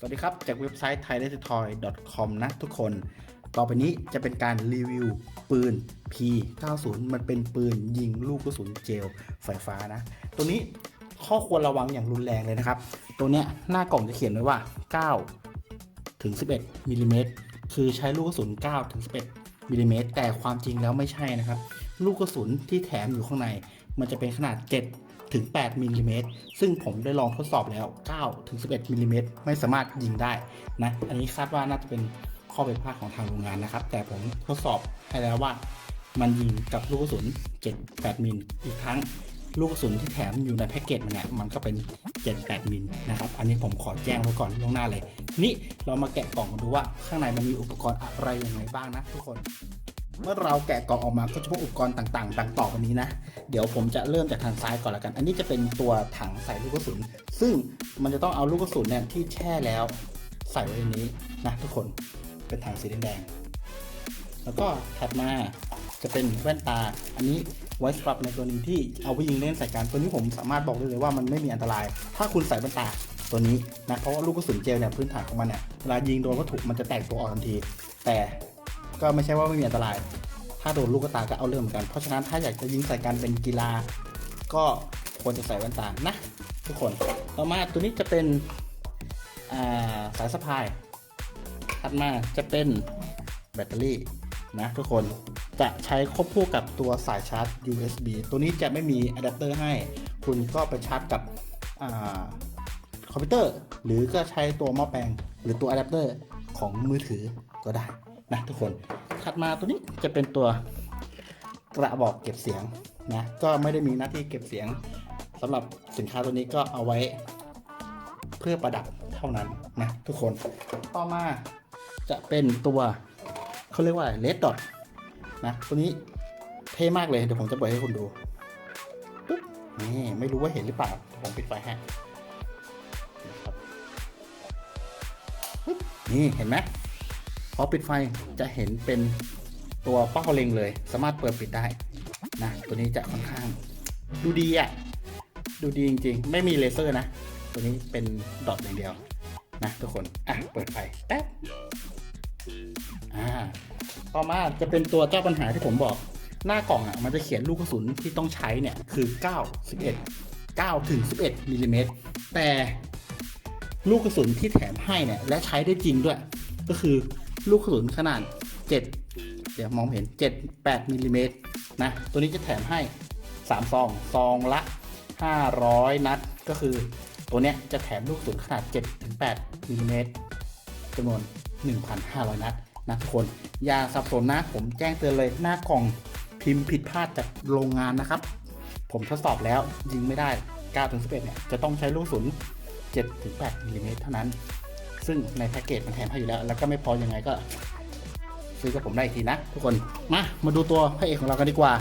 สวัสดีครับ จากเว็บไซต์ t h a i l e t t o y com นะทุกคน ต่อไปนี้จะเป็นการรีวิวปืน P90 มันเป็นปืนยิงลูกกระสุนเจลไฟฟ้านะ ตัวนี้ข้อควรระวังอย่างรุนแรงเลยนะครับ ตัวเนี้ยหน้ากล่องจะเขียนไว้ว่า 9 ถึง 11มิลลิเมตรคือใช้ลูกกระสุน 9 ถึง 11มิลลิเมตรแต่ความจริงแล้วไม่ใช่นะครับ ลูกกระสุนที่แถมอยู่ข้างใน มันจะเป็นขนาด 7 ถึง 8มิลลิเมตรซึ่งผมได้ลองทดสอบแล้ว 9 ถึง 11มิลลิเมตรไม่สามารถยิงได้นะ อันนี้คาดว่าน่าจะเป็นข้อผิดพลาดของทางโรงงานนะครับ แต่ผมทดสอบให้แล้วว่า มันยิงกับลูกกระสุน 7 8มิลอีกทั้งลูกกระสุนที่แถมอยู่ในแพ็กเกจมันเนี่ยมันก็เป็น 7-8มิลนะครับ อันนี้ผมขอแจ้งไว้ก่อนล่วงหน้าเลย นี่เรามาแกะกล่องกันดูว่าข้างในมันมีอุปกรณ์อะไรยังไงบ้างนะทุกคน เมื่อเราแกะกล่องออกมาก็จะพบอุปกรณ์ต่างๆ ดังต่อไปนี้นะ เดี๋ยวผมจะเริ่มจากทางซ้ายก่อนละกัน อันนี้จะเป็นตัวถังใส่ลูกกระสุน ซึ่งมันจะต้องเอาลูกกระสุนเนี่ยที่แช่แล้วใส่ไว้ในนี้นะทุกคน เป็นถังสีแดงๆแล้วก็ถัดมาจะเป็นแว่นตา อันนี้ไว้สำหรับในกรณีที่เอาไปยิงเล่นใส่กันตัวนี้ผมสามารถบอกได้เลยว่ามันไม่มีอันตราย ถ้าคุณใส่แว่นตาตัวนี้นะ เพราะว่าลูกกระสุนเจลเนี่ยพื้นฐานของมันเนี่ยเวลายิงโดนวัตถุมันจะแตกตัวออกทันที แต่ ก็ไม่ใช่ว่าไม่มีอันตราย ถ้าโดนลูกกระตาก็เอาเรื่องเหมือนกัน เพราะฉะนั้นถ้าอยากจะยิงใส่กันเป็นกีฬา ก็ควรจะใส่แว่นตานะ ทุกคน ต่อมาตัวนี้จะเป็นาสายสะพาย ถัดมาจะเป็นแบตเตอรี่นะทุกคนจะใช้ควบคู่กับตัวสายชาร์จ USB ตัวนี้จะไม่มีอะแดปเตอร์ให้ คุณก็ไปชาร์จกับอคอมพิวเตอร์ หรือก็ใช้ตัวหม้อแปลง หรือตัวอะแดปเตอร์ของมือถือก็ได้ นะทุกคนถัดมาตัวนี้จะเป็นตัวกระบอกเก็บเสียงนะก็ไม่ได้มีหน้าที่เก็บเสียงสำหรับสินค้าตัวนี้ก็เอาไว้ เพื่อประดับเท่านั้นนะทุกคนต่อมาจะเป็นตัวเขาเรียกว่าเลดดอทนะตัวนี้เท่มากเลยเดี๋ยวผมจะเปิดให้คุณดูปึ๊บนี่ไม่รู้ว่าเห็นหรือเปล่าผมปิดไฟให้นี่เห็นไหม พอปิดไฟจะเห็นเป็นตัวเป้าเล็งเลย สามารถเปิดปิดได้นะตัวนี้จะค่อนข้างดูดีอะดูดีจริงๆ ไม่มีเลเซอร์นะ ตัวนี้เป็นดอทอย่างเดียวนะทุกคนอะเปิดไฟแป๊บอ่าต่อมาจะเป็นตัวเจ้าปัญหาที่ผมบอก หน้ากล่องอะมันจะเขียนลูกกระสุนที่ต้องใช้เนี่ยคือ 9 11 9ถึง11มิลลิเมตรแต่ลูกกระสุนที่แถมให้เนี่ยและใช้ได้จริงด้วย ก็คือ ลูกกระสุนขนาด 7 เดี๋ยวมองเห็น 7 8มิลลิเมตรนะ ตัวนี้จะแถมให้ 3 ซอง ซองละ 500 นัด ก็คือตัวเนี้ยจะแถมลูกกระสุนขนาด 7-8มิลลิเมตรจำนวน 1,500 นัดนะทุกคน อย่าสับสนนะผมแจ้งเตือนเลยหน้ากล่องพิมพ์ผิดพลาดจากโรงงานนะครับ ผมทดสอบแล้วยิงไม่ได้ 9-11 เนี่ยจะต้องใช้ลูกกระสุน7-8มิลลิเมตรเท่านั้น ซึ่งในแพ็กเกจมันแถมให้อยู่แล้ว แล้วก็ไม่พอยังไงก็ ซื้อกับผมได้อีกทีนะทุกคนมามาดูตัวพระเอกของเรากันดีกว่า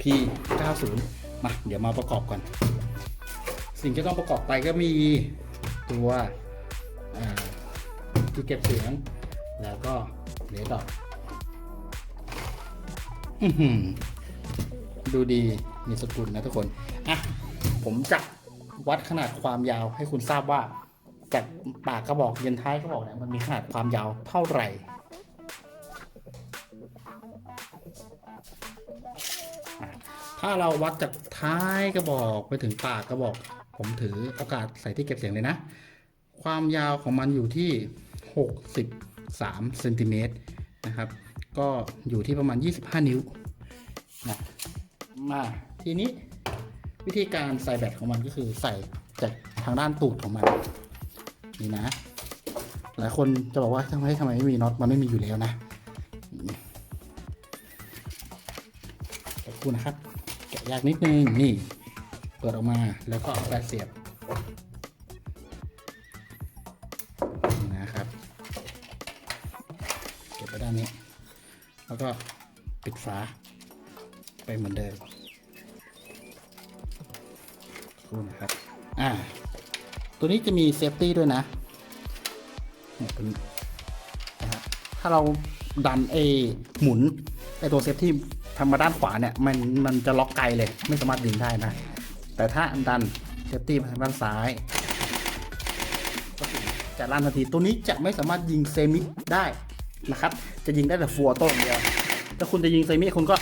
P90 มาเดี๋ยวมาประกอบก่อน สิ่งที่ต้องประกอบไปก็มีตัวที่เก็บเสียง แล้วก็เลดดอทอื้อหือดูดีมีสกุลนะทุกคน อะ ผมจะ วัดขนาดความยาวให้คุณทราบว่าจากปากกระบอกยันท้ายกระบอกเนี่ยมันมีขนาดความยาวเท่าไหร่ ถ้าเราวัดจากท้ายกระบอกไปถึงปากกระบอก ผมถือโอกาสใส่ที่เก็บเสียงเลยนะ ความยาวของมันอยู่ที่ 63เซนติเมตรนะครับ ก็อยู่ที่ประมาณ 25 นิ้วนะมาทีนี้ วิธีการใส่แบตของมันก็คือใส่จากทางด้านตูดของมัน นี่นะ หลายคนจะบอกว่าทำไมทำไมไม่มีน็อตมันไม่มีอยู่แล้วนะนี่ขอบคุณนะครับ แกะยากนิดนึงนี่เปิดออกมาแล้วก็เอาแบตเสียบนะครับเก็บไปด้านนี้ แล้วก็ปิดฝาไปเหมือนเดิม คุณนะครับ อ่า ตัวนี้จะมีเซฟตี้ด้วยนะเนี่ยตัวนี้นะครับถ้าเราดันไอหมุนไอตัวเซฟที่ทำมาด้านขวาเนี่ย มันมันจะล็อกไกลเลย ไม่สามารถดึงได้นะ แต่ถ้าดันเซฟตี้มาทางด้านซ้ายจะลั่นทันที ตัวนี้จะไม่สามารถยิงเซมิได้นะครับ จะยิงได้แต่ฟัวต้อย่างเดียว ถ้าคุณจะยิงเซมิคุณก็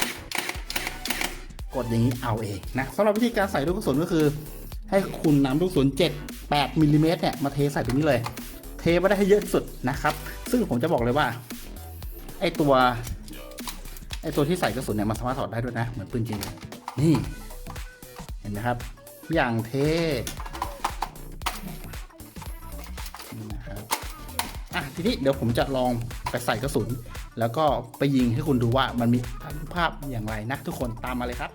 กดอย่างนี้เอาเองนะสำหรับวิธีการใส่ลูกกระสุนก็คือ ให้คุณนำลูกกระสุน7 8มิลลิเมตรเนี่ยมาเทใส่ตรงนี้เลย เทมาได้ให้เยอะที่สุดนะครับ ซึ่งผมจะบอกเลยว่าไอตัวไอตัวที่ใส่กระสุนเนี่ยมันสามารถถอดได้ด้วยนะ เหมือนปืนจริงเลยนี่ เห็นไหมครับ อย่างเท่นี่นะครับอะทีนี้เดี๋ยวผมจะลองไปใส่กระสุน แล้วก็ไปยิงให้คุณดูว่ามันมีอนุภาพอย่างไรนะทุกคนตามมาเลยครับ